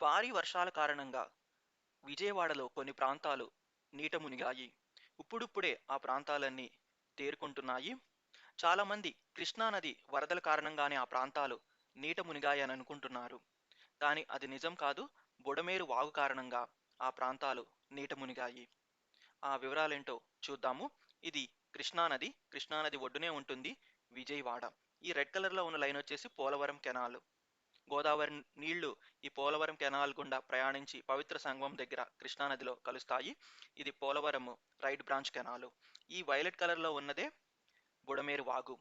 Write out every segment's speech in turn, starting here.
భారీ వర్షాల కారణంగా విజయవాడలో కొన్ని ప్రాంతాలు నీట మునిగాయి. ఇప్పుడిప్పుడే ఆ ప్రాంతాలన్నీ తేరుకుంటున్నాయి. చాలామంది కృష్ణానది వరదల కారణంగానే ఆ ప్రాంతాలు నీట మునిగాయని అనుకుంటున్నారు. కానీ అది నిజం కాదు. బుడమేరు వాగు కారణంగా ఆ ప్రాంతాలు నీట మునిగాయి. ఆ వివరాలేంటో చూద్దాము. ఇది కృష్ణానది కృష్ణానది ఒడ్డునే ఉంటుంది విజయవాడ. ఈ రెడ్ కలర్లో ఉన్న లైన్ వచ్చేసి పోలవరం కెనాల్. గోదావరి నీళ్ళు ఈ పోలవరం కెనాల్ గుండా ప్రయాణించి పవిత్ర సంగమం దగ్గర కృష్ణానదిలో కలుస్తాయి. ఇది పోలవరం రైట్ బ్రాంచ్ కెనాలు. ఈ వైలెట్ కలర్లో ఉన్నదే బుడమేరు వాగు.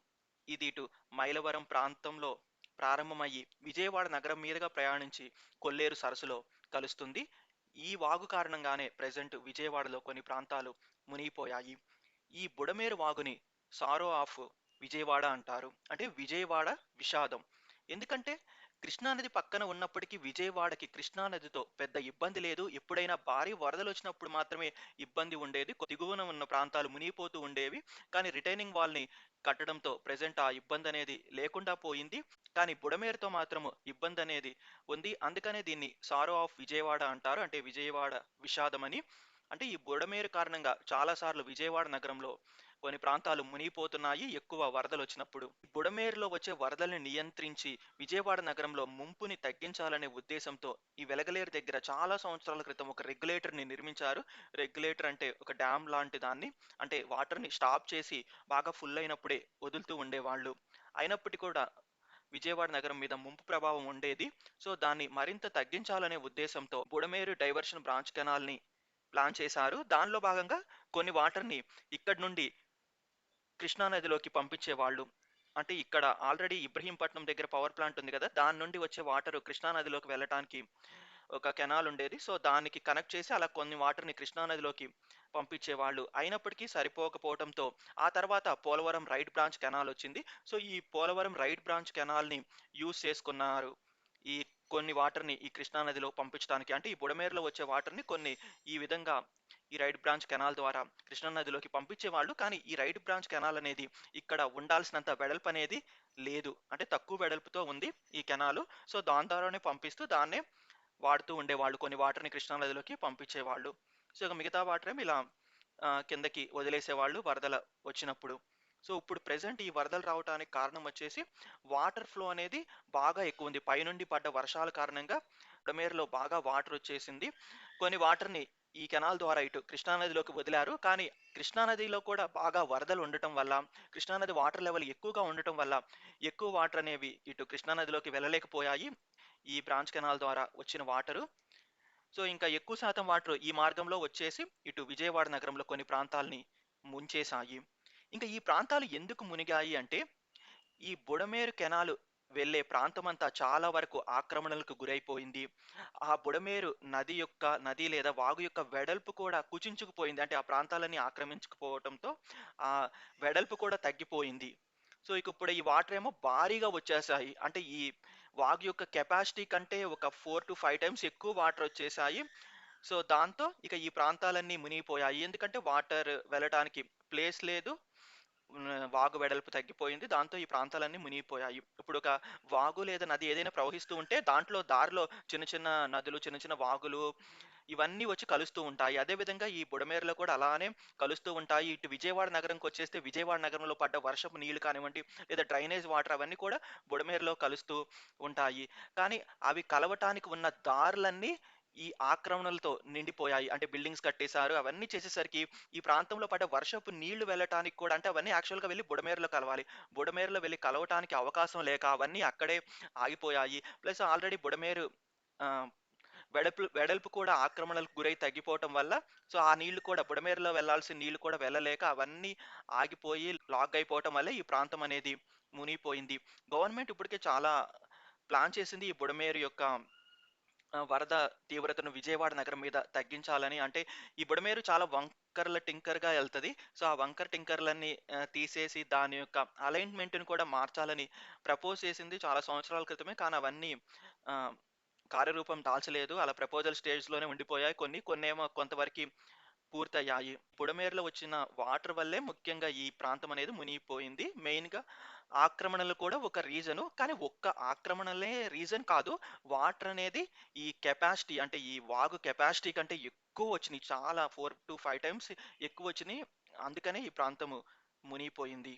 ఇది ఇటు మైలవరం ప్రాంతంలో ప్రారంభమయ్యి విజయవాడ నగరం మీదుగా ప్రయాణించి కొల్లేరు సరస్సులో కలుస్తుంది. ఈ వాగు కారణంగానే ప్రజెంట్ విజయవాడలో కొన్ని ప్రాంతాలు మునిగిపోయాయి. ఈ బుడమేరు వాగుని సారో ఆఫ్ విజయవాడ అంటారు. అంటే విజయవాడ విషాదం. ఎందుకంటే కృష్ణానది పక్కన ఉన్నప్పటికీ విజయవాడకి కృష్ణానదితో పెద్ద ఇబ్బంది లేదు. ఎప్పుడైనా భారీ వరదలు వచ్చినప్పుడు మాత్రమే ఇబ్బంది ఉండేది. దిగువన ఉన్న ప్రాంతాలు మునిగిపోతూ ఉండేవి. కానీ రిటైనింగ్ వాల్ని కట్టడంతో ప్రజెంట్ ఆ ఇబ్బంది అనేది లేకుండా పోయింది. కానీ బుడమేరుతో మాత్రము ఇబ్బంది అనేది ఉంది. అందుకనే దీన్ని సారో ఆఫ్ విజయవాడ అంటారు. అంటే విజయవాడ విషాదమని. అంటే ఈ బుడమేరు కారణంగా చాలాసార్లు విజయవాడ నగరంలో కొన్ని ప్రాంతాలు మునిగిపోతున్నాయి ఎక్కువ వరదలు వచ్చినప్పుడు. బుడమేరులో వచ్చే వరదల్ని నియంత్రించి విజయవాడ నగరంలో ముంపుని తగ్గించాలనే ఉద్దేశంతో ఈ వెలగలేరు దగ్గర చాలా సంవత్సరాల క్రితం ఒక రెగ్యులేటర్ని నిర్మించారు. రెగ్యులేటర్ అంటే ఒక డ్యామ్ లాంటి దాన్ని. అంటే వాటర్ని స్టాప్ చేసి బాగా ఫుల్ అయినప్పుడే వదులుతూ ఉండేవాళ్ళు. అయినప్పటికీ కూడా విజయవాడ నగరం మీద ముంపు ప్రభావం ఉండేది. సో దాన్ని మరింత తగ్గించాలనే ఉద్దేశంతో బుడమేరు డైవర్షన్ బ్రాంచ్ కెనాల్ని ప్లాన్ చేశారు. దానిలో భాగంగా కొన్ని వాటర్ని ఇక్కడి నుండి కృష్ణానదిలోకి పంపించేవాళ్ళు. అంటే ఇక్కడ ఆల్రెడీ ఇబ్రహీంపట్నం దగ్గర పవర్ ప్లాంట్ ఉంది కదా దాని నుండి వచ్చే వాటర్ కృష్ణానదిలోకి వెళ్ళటానికి ఒక కెనాల్ ఉండేది. సో దానికి కనెక్ట్ చేసి అలా కొన్ని వాటర్ని కృష్ణానదిలోకి పంపించేవాళ్ళు. అయినప్పటికీ సరిపోకపోవడంతో ఆ తర్వాత పోలవరం రైట్ బ్రాంచ్ కెనాల్ వచ్చింది. సో ఈ పోలవరం రైట్ బ్రాంచ్ కెనాల్ని యూజ్ చేసుకున్నారు. కొన్ని వాటర్ని ఈ కృష్ణానదిలో పంపించడానికి అంటే ఈ బుడమేరులో వచ్చే వాటర్ని కొన్ని ఈ విధంగా ఈ రైట్ బ్రాంచ్ కెనాల్ ద్వారా కృష్ణానదిలోకి పంపించేవాళ్ళు. కానీ ఈ రైట్ బ్రాంచ్ కెనాల్ అనేది ఇక్కడ ఉండాల్సినంత వెడల్పు అనేది లేదు. అంటే తక్కువ వెడల్పుతో ఉంది ఈ కెనాలు. సో దాని ద్వారానే పంపిస్తూ దాన్నే వాడుతూ ఉండేవాళ్ళు. కొన్ని వాటర్ని కృష్ణానదిలోకి పంపించేవాళ్ళు. సో ఇక మిగతా వాటర్ ఏమి ఇలా కిందకి వదిలేసేవాళ్ళు వరదల వచ్చినప్పుడు. సో ఇప్పుడు ప్రజెంట్ ఈ వరదలు రావడానికి కారణం వచ్చేసి వాటర్ ఫ్లో అనేది బాగా ఎక్కువ ఉంది పైనుండి పడ్డ వర్షాల కారణంగా బుడమేరులో బాగా వాటర్ వచ్చేసింది. కొన్ని వాటర్ని ఈ కెనాల్ ద్వారా ఇటు కృష్ణానదిలోకి వదిలారు. కానీ కృష్ణానదిలో కూడా బాగా వరదలు ఉండటం వల్ల కృష్ణానది వాటర్ లెవెల్ ఎక్కువగా ఉండటం వల్ల ఎక్కువ వాటర్ అనేవి ఇటు కృష్ణానదిలోకి వెళ్ళలేకపోయాయి ఈ బ్రాంచ్ కెనాల్ ద్వారా వచ్చిన వాటరు. సో ఇంకా ఎక్కువ శాతం వాటర్ ఈ మార్గంలో వచ్చేసి ఇటు విజయవాడ నగరంలో కొన్ని ప్రాంతాలని ముంచేశాయి. ఇంకా ఈ ప్రాంతాలు ఎందుకు మునిగాయి అంటే ఈ బుడమేరు కెనాలు వెళ్ళే ప్రాంతమంతా చాలా వరకు ఆక్రమణలకు గురైపోయింది. ఆ బుడమేరు నది యొక్క నది లేదా వాగు యొక్క వెడల్పు కూడా కుచించుకుపోయింది. అంటే ఆ ప్రాంతాలన్నీ ఆక్రమించుకుపోవడంతో ఆ వెడల్పు కూడా తగ్గిపోయింది. సో ఇక ఇప్పుడు ఈ వాటర్ ఏమో భారీగా వచ్చేసాయి. అంటే ఈ వాగు యొక్క కెపాసిటీ కంటే ఒక ఫోర్ టు ఫైవ్ టైమ్స్ ఎక్కువ వాటర్ వచ్చేసాయి. సో దాంతో ఇక ఈ ప్రాంతాలన్నీ మునిగిపోయాయి. ఎందుకంటే వాటర్ వెళ్ళడానికి ప్లేస్ లేదు. వాగు వెడల్పు తగ్గిపోయింది. దాంతో ఈ ప్రాంతాలన్నీ మునిగిపోయాయి. ఇప్పుడు ఒక వాగు లేదా నది ఏదైనా ప్రవహిస్తూ ఉంటే దాంట్లో దారిలో చిన్న చిన్న నదులు చిన్న చిన్న వాగులు ఇవన్నీ వచ్చి కలుస్తూ ఉంటాయి. అదేవిధంగా ఈ బుడమేరులో కూడా అలానే కలుస్తూ ఉంటాయి. ఇటు విజయవాడ నగరంకి వచ్చేస్తే విజయవాడ నగరంలో పడ్డ వర్షపు నీళ్ళు కానివ్వండి లేదా డ్రైనేజ్ వాటర్ అవన్నీ కూడా బుడమేరులో కలుస్తూ ఉంటాయి. కానీ అవి కలవటానికి ఉన్న దారులన్నీ ఈ ఆక్రమణలతో నిండిపోయాయి. అంటే బిల్డింగ్స్ కట్టేశారు. అవన్నీ చేసేసరికి ఈ ప్రాంతంలో పడ్డ వర్షపు నీళ్ళు వెళ్ళటానికి కూడా అంటే అవన్నీ యాక్చువల్గా వెళ్ళి బుడమేరులో కలవాలి. బుడమేరులో వెళ్ళి కలవటానికి అవకాశం లేక అవన్నీ అక్కడే ఆగిపోయాయి. ప్లస్ ఆల్రెడీ బుడమేరు ఆ, వెడల్పు వెడల్పు కూడా ఆక్రమణలకు గురై తగ్గిపోవటం వల్ల సో ఆ నీళ్ళు కూడా బుడమేరులో వెళ్ళాల్సిన నీళ్ళు కూడా వెళ్ళలేక అవన్నీ ఆగిపోయి లాక్ అయిపోవటం వల్ల ఈ ప్రాంతం అనేది మునిగిపోయింది. గవర్నమెంట్ ఇప్పటికే చాలా ప్లాన్ చేసింది ఈ బుడమేరు యొక్క వరద తీవ్రతను విజయవాడ నగరం మీద తగ్గించాలని అంటే ఈ బుడమేరు చాలా వంకర్ల టింకర్గా వెళ్తుంది సో ఆ వంకర్ టింకర్లన్నీ తీసేసి దాని యొక్క అలైన్మెంట్ని కూడా మార్చాలని ప్రపోజ్ చేసింది చాలా సంవత్సరాల క్రితమే. కానీ అవన్నీ కార్యరూపం దాల్చలేదు. అలా ప్రపోజల్ స్టేజ్లోనే ఉండిపోయాయి. కొన్ని కొన్ని ఏమో కొంతవరకు పూర్తయ్యాయి. బుడమేరులో వచ్చిన వాటర్ వల్లే ముఖ్యంగా ఈ ప్రాంతం అనేది మునిగిపోయింది. మెయిన్‌గా ఆక్రమణలు కూడా ఒక రీజను. కానీ ఒక్క ఆక్రమణలే రీజన్ కాదు. వాటర్ అనేది ఈ కెపాసిటీ అంటే ఈ వాగు కెపాసిటీ కంటే ఎక్కువ వచ్చినాయి చాలా 4-5 టైమ్స్ ఎక్కువ వచ్చినాయి అందుకనే ఈ ప్రాంతము మునిగిపోయింది.